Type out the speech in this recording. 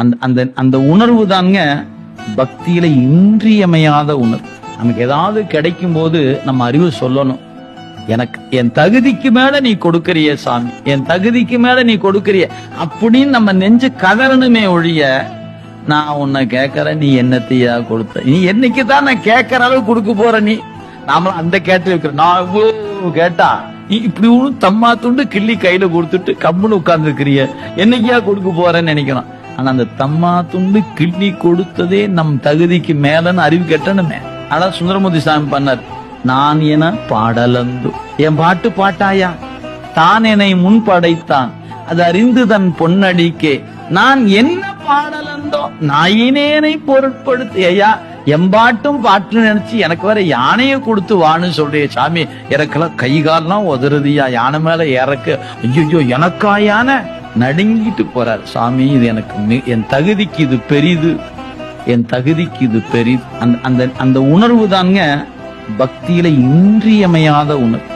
அந்த அந்த அந்த உணர்வு தாங்க பக்தியில இன்றியமையாத உணர்வு. நமக்கு ஏதாவது கிடைக்கும் போது நம்ம அறிவு சொல்லணும். எனக்கு என் தகுதிக்கு மேல நீ கொடுக்கறிய சாமி. என் தகுதிக்கு மேல நீ கொடுக்கறிய. அப்படின்னு நம்ம நெஞ்சு கதறணுமே ஒழிய நான் உன்னை கேட்கறேன் நீ என்னத்தையா கொடுத்த? நீ என்னைக்கு தான் நான் கேட்கற அளவு கொடுக்க போற நீ? நாமளும் அந்த கேட்டு இருக்கிற நான் இவ்வளவு கேட்டா நீ இப்படி ஒண்ணு தம்மா துண்டு கிள்ளி கையில கொடுத்துட்டு கம்முன்னு உட்கார்ந்துருக்கிறிய. என்னைக்கியா கொடுக்க போறேன்னு நினைக்கிறோம் ஆனா அந்த தம்மா துண்டு கிள்ளி கொடுத்ததே நம் தகுதிக்கு மேலன்னு அறிவு கெட்டணுமே. ஆனா சுந்தரமூர்த்தி சாமி பண்ணார் நான் என பாடலந்து. என் பாட்டு பாட்டாயா? தான் என்னை முன் படைத்தான் அது அறிந்து தன் பொன்னடிக்கே. நான் என்ன பாடலந்தோ நாயினேனை பொருட்படுத்து ஐயா எம்பாட்டும் பாட்டு நினைச்சு எனக்கு வேற யானையை கொடுத்து வான்னு சொல்றிய சாமி. எனக்கெல்லாம் கை கால்லாம் உதறுதியா? யானை மேல இறக்கு ஐயோ எனக்கா யானை நடுங்கிட்டு போறார். சாமி இது எனக்கு என் தகுதிக்கு இது பெரிது. என் தகுதிக்கு இது பெரிது. அந்த அந்த அந்த உணர்வு தாங்க பக்தியில இன்றியமையாத உணர்வு.